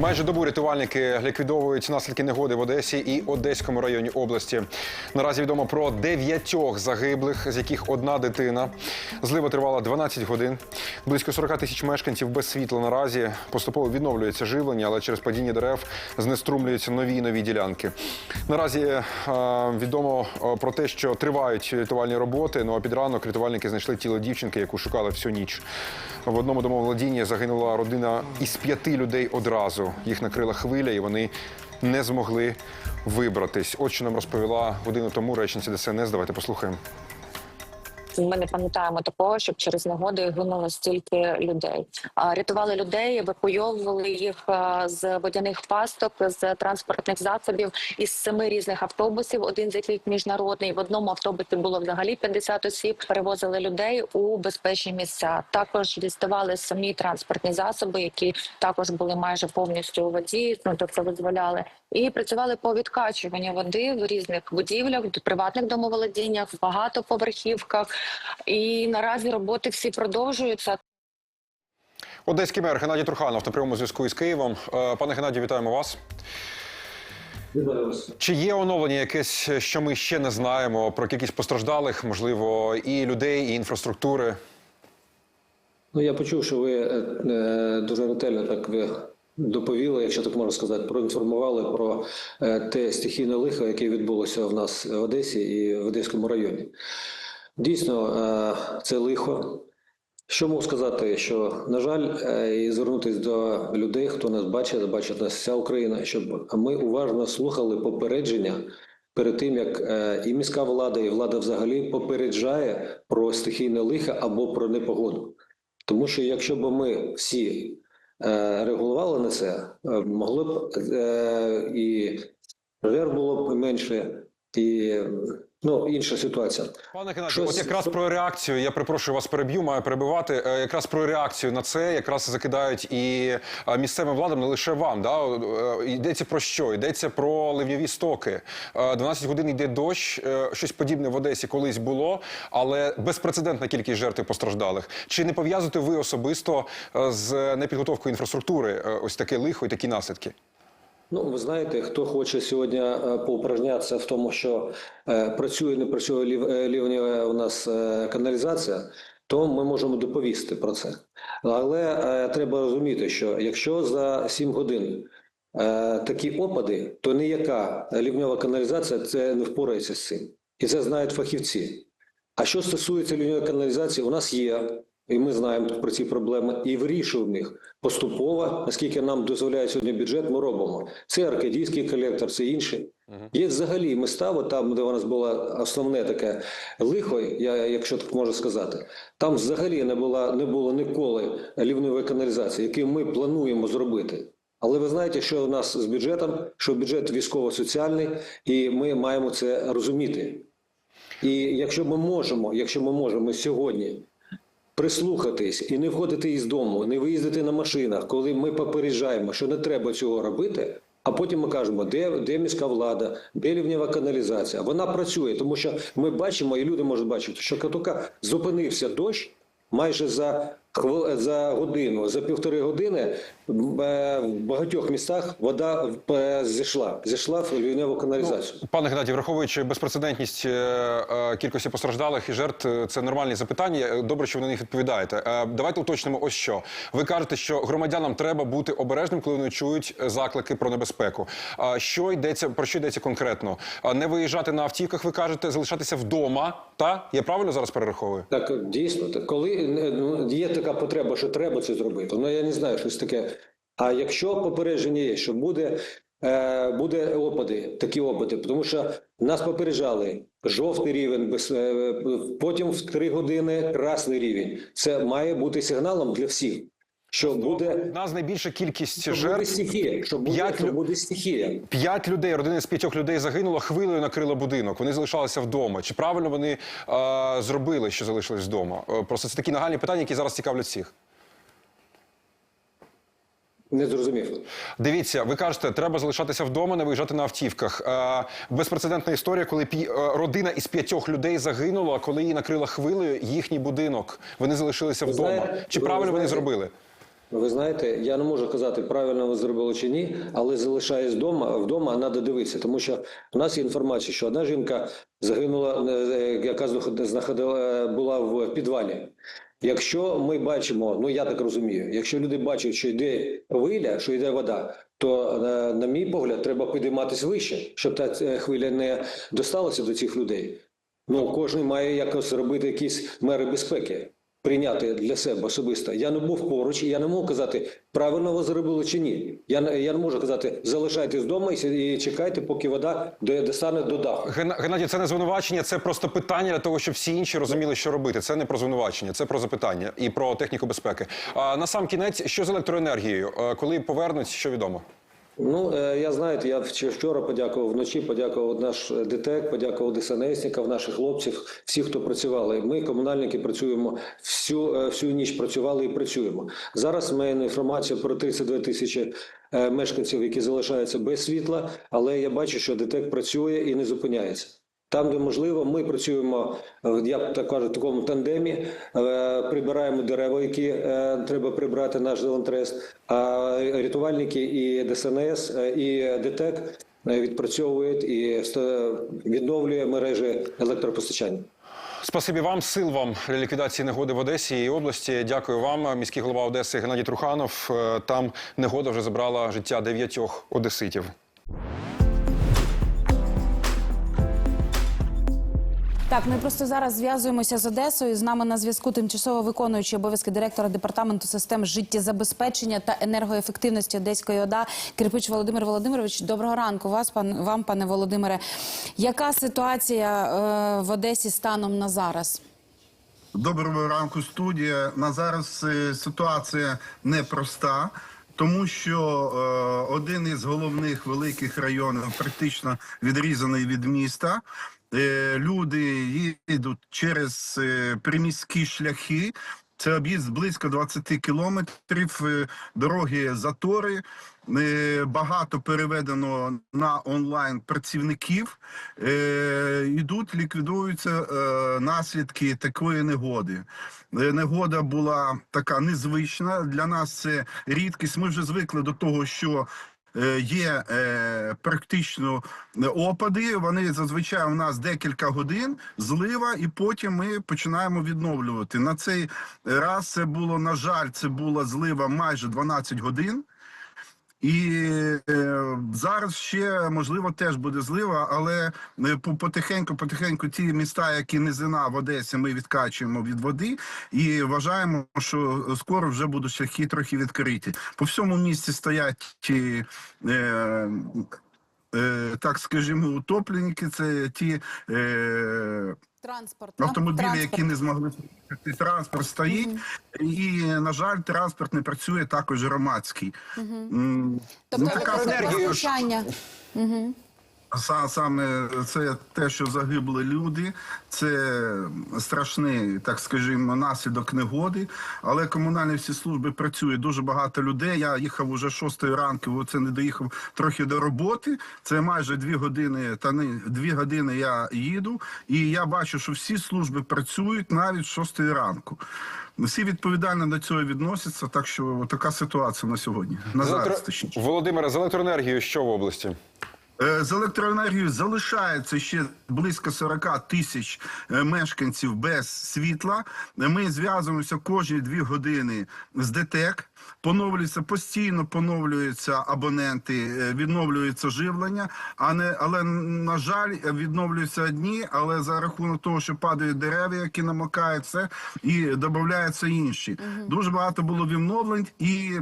Майже добу рятувальники ліквідовують наслідки негоди в Одесі і Одеському районі області. Наразі відомо про дев'ятьох загиблих, з яких одна дитина. Злива тривала 12 годин. Близько 40 тисяч мешканців без світла наразі. Поступово відновлюється живлення, але через падіння дерев знеструмлюються нові і нові ділянки. Наразі е, відомо е, про те, що тривають рятувальні роботи. Ну а під ранок рятувальники знайшли тіло дівчинки, яку шукали всю ніч. В одному домоволодінні загинула родина із п'яти людей одразу. Їх накрила хвиля, і вони не змогли вибратись. От що нам розповіла годину тому речниця ДСНС. Давайте послухаємо. Ми не пам'ятаємо такого, щоб через негоди гинуло стільки людей. Рятували людей, евакуйовували їх з водяних пасток, з транспортних засобів із семи різних автобусів. Один з яких міжнародний. В одному автобусі було взагалі 50 осіб. Перевозили людей у безпечні місця. Також діставали самі транспортні засоби, які також були майже повністю у воді. Ну тобто визволяли. І працювали по відкачуванню води в різних будівлях, приватних домоволодіннях, багатоповерхівках. І наразі роботи всі продовжуються. Одеський мер Геннадій Труханов на прямому зв'язку із Києвом. Е, Пане Геннадію, вітаємо вас. Чи є оновлення якесь, що ми ще не знаємо про кількість постраждалих, можливо, і людей, і інфраструктури? Ну, я почув, що ви е, е, дуже ретельно так ви доповіли, якщо так можна сказати, проінформували про е, те стихійне лихо, яке відбулося в нас в Одесі і в Одеському районі. Дійсно, е, це лихо. Що можу сказати, що на жаль, е, і звернутися до людей, хто нас бачить, бачить нас вся Україна, щоб ми уважно слухали попередження перед тим, як е, і міська влада, і влада взагалі попереджає про стихійне лихо або про непогоду. Тому що якщо б ми всі регулювали на це, могло б і жертв було б менше, і ну, інша ситуація. Пане Геннадію, Щось- от якраз про реакцію, я перепрошую вас переб'ю, маю перебивати. Е, Якраз про реакцію на це якраз закидають і е, місцевим владам, не лише вам. Да? Е, Йдеться про що? Йдеться про ливньові стоки. Е, 12 годин йде дощ, щось подібне в Одесі колись було, але безпрецедентна кількість жертв постраждалих. Чи не пов'язуєте ви особисто з непідготовкою інфраструктури ось таке лихо і такі наслідки? Ну, ви знаєте, хто хоче сьогодні е, поупражнятися в тому, що е, працює, не працює е, у нас каналізація, то ми можемо доповісти про це. Але треба розуміти, що якщо за 7 годин такі опади, то ніяка лівнева каналізація це не впорається з цим. І це знають фахівці. А що стосується лінійної каналізації, у нас є, і ми знаємо про ці проблеми, і вирішуємо їх поступово, наскільки нам дозволяє сьогодні бюджет, ми робимо. Це аркадійський колектор, це інші. Є взагалі міста, от там, де у нас було основне таке лихо, я, якщо так можна сказати, там взагалі не було, не було ніколи лівневої каналізації, яку ми плануємо зробити. Але ви знаєте, що у нас з бюджетом, що бюджет військово-соціальний, і ми маємо це розуміти. І якщо ми можемо, якщо ми можемо сьогодні прислухатись і не входити із дому, не виїздити на машинах, коли ми попереджаємо, що не треба цього робити. А потім ми кажемо, де, де міська влада, де лівнєва каналізація. Вона працює, тому що ми бачимо, і люди можуть бачити, що тільки зупинився дощ майже за за годину, за півтори години е, в багатьох містах вода е, зійшла, зійшла в лівневу каналізацію. Пане Геннадій, враховуючи безпрецедентність е, кількості постраждалих і жертв, це нормальні запитання. Добре, що ви на них відповідаєте. Давайте уточнимо ось що. Ви кажете, що громадянам треба бути обережним, коли вони чують заклики про небезпеку. Що йдеться про що йдеться конкретно? Не виїжджати на автівках, ви кажете, залишатися вдома. Та я правильно зараз перераховую? Так, дійсно, так коли ну, є така потреба, що треба це зробити, ну я не знаю, щось таке. А якщо попередження є, що буде, е, буде опади, такі опади, тому що нас попереджали жовтий рівень, без, е, потім в три години красний рівень. Це має бути сигналом для всіх, що буде, У нас найбільша кількість що буде стихія, що буде, П'ять що буде стихія. П'ять людей, родини з п'ятьох людей загинуло, хвилею накрило будинок. Вони залишалися вдома. Чи правильно вони е, зробили, що залишились вдома? Е, просто це такі нагальні питання, які зараз цікавлять всіх. Не зрозумів. Дивіться, ви кажете, треба залишатися вдома, не виїжджати на автівках. Е, безпрецедентна історія, коли пі- е, родина із п'ятьох людей загинула, коли її накрила хвилею їхній будинок. Вони залишилися вдома. знаєте- Чи ви правильно вони зробили? Ви знаєте, я не можу казати, правильно ви зробили чи ні, але залишаясь вдома, вдома треба дивитися, тому що у нас є інформація, що одна жінка загинула, е, яка знаходила була в підвалі. Якщо ми бачимо, ну я так розумію, якщо люди бачать, що йде хвиля, що йде вода, то е, на мій погляд треба підійматися вище, щоб та е, хвиля не досталася до цих людей. Ну кожен має якось робити якісь мери безпеки. Прийняти для себе особисто. Я не був поруч, і я не можу казати, правильно ви зробили чи ні. Я не я не можу казати, залишайтесь вдома і, і чекайте, поки вода до- достане до даху. Гена- Геннадій, це не звинувачення, це просто питання для того, щоб всі інші розуміли, що робити. Це не про звинувачення, це про запитання і про техніку безпеки. А на сам кінець, що з електроенергією? Е, Коли повернуть, що відомо? Ну е, я знаєте, я вч- вчора подякував вночі, подякував наш ДТЕК, подякував ДСНСників, наших хлопців, всіх, хто працювали. Ми, комунальники, працюємо всю е, всю ніч працювали і працюємо. Зараз ми інформація про 32 тисячі е, мешканців, які залишаються без світла, але я бачу, що ДТЕК працює і не зупиняється. Там, де можливо, ми працюємо, е, я б так кажу, в такому тандемі, е, прибираємо дерева, які е, треба прибрати наш зелентрест, а рятувальники і ДСНС, і ДТЕК відпрацьовують і відновлює мережі електропостачання. Спасибі вам, сил вам для ліквідації негоди в Одесі і області. Дякую вам, міський голова Одеси Геннадій Труханов. Там негода вже забрала життя дев'ятьох одеситів. Так, ми просто зараз зв'язуємося з Одесою. З нами на зв'язку тимчасово виконуючий обов'язки директора департаменту систем життєзабезпечення та енергоефективності Одеської ОДА Кирпич Володимир Володимирович. Доброго ранку вас, пан вам, пане Володимире. Яка ситуація е, в Одесі станом на зараз? Доброго ранку, студія. На зараз е, ситуація непроста, тому що е, один із головних великих районів практично відрізаний від міста. Е, люди їдуть через е, приміські шляхи. Це об'їзд близько 20 кілометрів, е, дороги затори. Багато переведено на онлайн працівників. Йдуть, ліквідуються наслідки такої негоди. Негода була така незвична. Для нас це рідкість. Ми вже звикли до того, що є е, практично е, опади. Вони зазвичай у нас декілька годин, злива, і потім ми починаємо відновлювати. На цей раз це було, на жаль, це була злива майже 12 годин. І е, зараз ще можливо теж буде злива, але е, по- потихеньку, потихеньку ті міста, які низина в Одесі, ми відкачуємо від води і вважаємо, що скоро вже будуть шляхи трохи відкриті. По всьому місті стоять е, так скажімо, утопленники, це ті е, Транспорт автомобілі, які не змогли транспорт стоїть, і на жаль, транспорт не працює також громадський. М, тобто ну, така постачання. Са- Саме це те, що загибли люди, це страшний, так скажімо, наслідок негоди. Але комунальні всі служби працюють дуже багато людей. Я їхав уже шостої ранку. Оце не доїхав трохи до роботи. Це майже дві години. Та не дві години я їду, і я бачу, що всі служби працюють навіть шостої ранку. Всі відповідально до цього відносяться. Так що така ситуація на сьогодні. На зараз. Володимире, з електроенергією що в області? Е, З електроенергією залишається ще близько 40 тисяч е, мешканців без світла. Ми зв'язуємося кожні дві години з ДТЕК. Поновлюється постійно, поновлюються абоненти, е, відновлюється живлення. А не але на жаль, відновлюються одні, але за рахунок того, що падають дерева, які намокають, все і додаються інші. Дуже багато було відновлень і.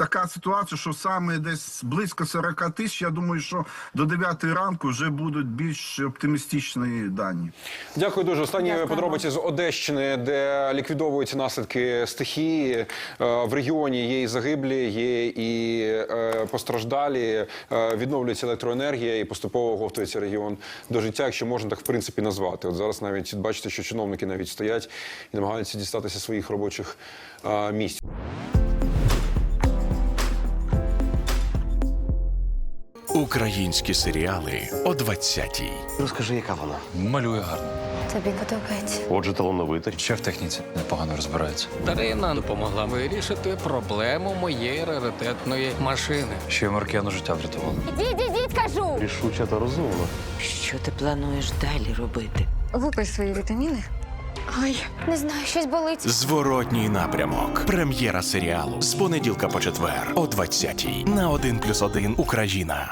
Така ситуація, що саме десь близько 40 тисяч. Я думаю, що до 9 ранку вже будуть більш оптимістичні дані. Дякую дуже. Останні Дякую подробиці з Одещини, де ліквідовуються наслідки стихії. Е, В регіоні є і загиблі, є і е, постраждалі. Е, Відновлюється електроенергія і поступово оговтується регіон до життя, якщо можна так в принципі назвати. От зараз навіть бачите, що чиновники навіть стоять і намагаються дістатися своїх робочих місць. Українські серіали о 20-й. Розкажи, яка вона? Малює гарно. Тобі подобається. Отже, талановитий. Ще в техніці непогано розбирається. Дарина допомогла вирішити проблему моєї раритетної машини. Ще й Маркіяну життя врятувала. Ідіть, ідіть, кажу! Рішуча та розумна. Що ти плануєш далі робити? Випий свої вітаміни. Ой, не знаю, щось болить. Зворотній напрямок. Прем'єра серіалу з понеділка по четвер о 20-й на 1+,1 Україна.